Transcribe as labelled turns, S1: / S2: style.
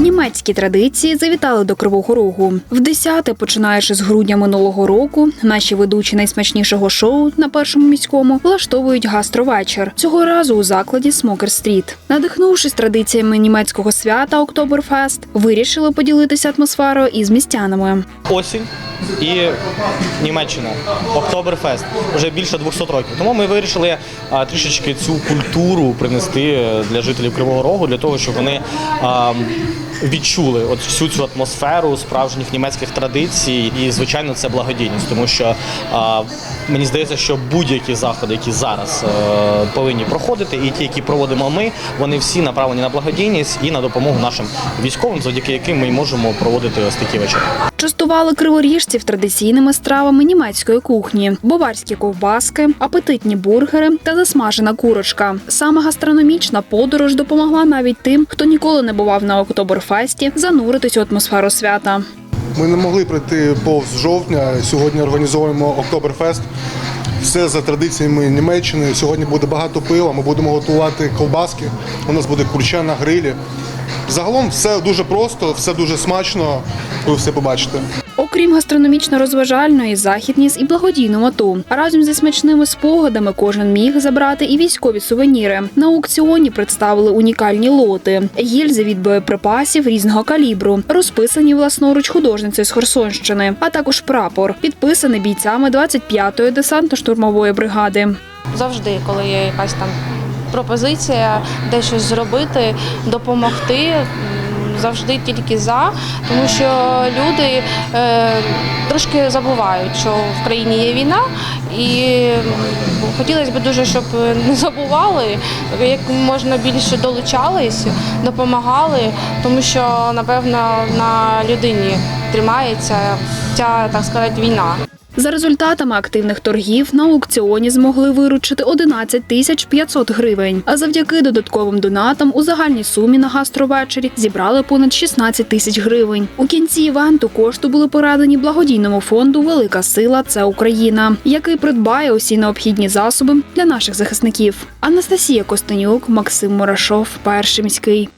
S1: Німецькі традиції завітали до Кривого Рогу. В десяте, починаючи з грудня минулого року, наші ведучі найсмачнішого шоу на першому міському влаштовують гастровечір. Цього разу у закладі Смокер Стріт. Надихнувшись традиціями німецького свята Октоберфест, вирішили поділитися атмосферою із містянами.
S2: осінь і Німеччина, Октоберфест, вже більше 200 років. Тому ми вирішили а, трішечки цю культуру принести е, для жителів Кривого Рогу, для того, щоб вони а, відчули от всю цю атмосферу справжніх німецьких традицій. І, звичайно, це благодійність, тому що а, мені здається, що будь-які заходи, які зараз е, повинні проходити, і ті, які проводимо ми, вони всі направлені на благодійність і на допомогу нашим військовим, завдяки яким ми можемо проводити ось такі вечори.
S1: Частували криворіжців традиційними стравами німецької кухні: баварські ковбаски, апетитні бургери та засмажена курочка. Саме гастрономічна подорож допомогла навіть тим, хто ніколи не бував на Октоберфесті, зануритись у атмосферу свята.
S3: Ми не могли пройти повз жовтня. Сьогодні організовуємо Октоберфест. Все за традиціями Німеччини. Сьогодні буде багато пива. Ми будемо готувати ковбаски. У нас буде курча на грилі. Загалом все дуже просто, все дуже смачно. Ви все побачите.
S1: Окрім гастрономічно-розважальної, захід ніс і благодійну мету. Разом зі смачними спогадами кожен міг забрати і військові сувеніри. На аукціоні представили унікальні лоти, гільзи від боєприпасів різного калібру, розписані власноруч художницею з Херсонщини, а також прапор, підписаний бійцями 25-ї десантно-штурмової бригади.
S4: завжди, коли є якась там пропозиція, де щось зробити, допомогти. Завжди тільки за, тому що люди е, трошки забувають, що в країні є війна, і хотілося б дуже, щоб не забували, як можна більше долучались, допомагали, тому що напевно на людині тримається ця так сказати війна.
S1: За результатами активних торгів на аукціоні змогли виручити 11 тисяч 500 гривень. А завдяки додатковим донатам у загальній сумі на гастровечері зібрали понад 16 тисяч гривень. У кінці івенту кошти були передані благодійному фонду Велика сила це Україна, який придбає усі необхідні засоби для наших захисників. Анастасія Костенюк, Максим Мурашов, перший міський.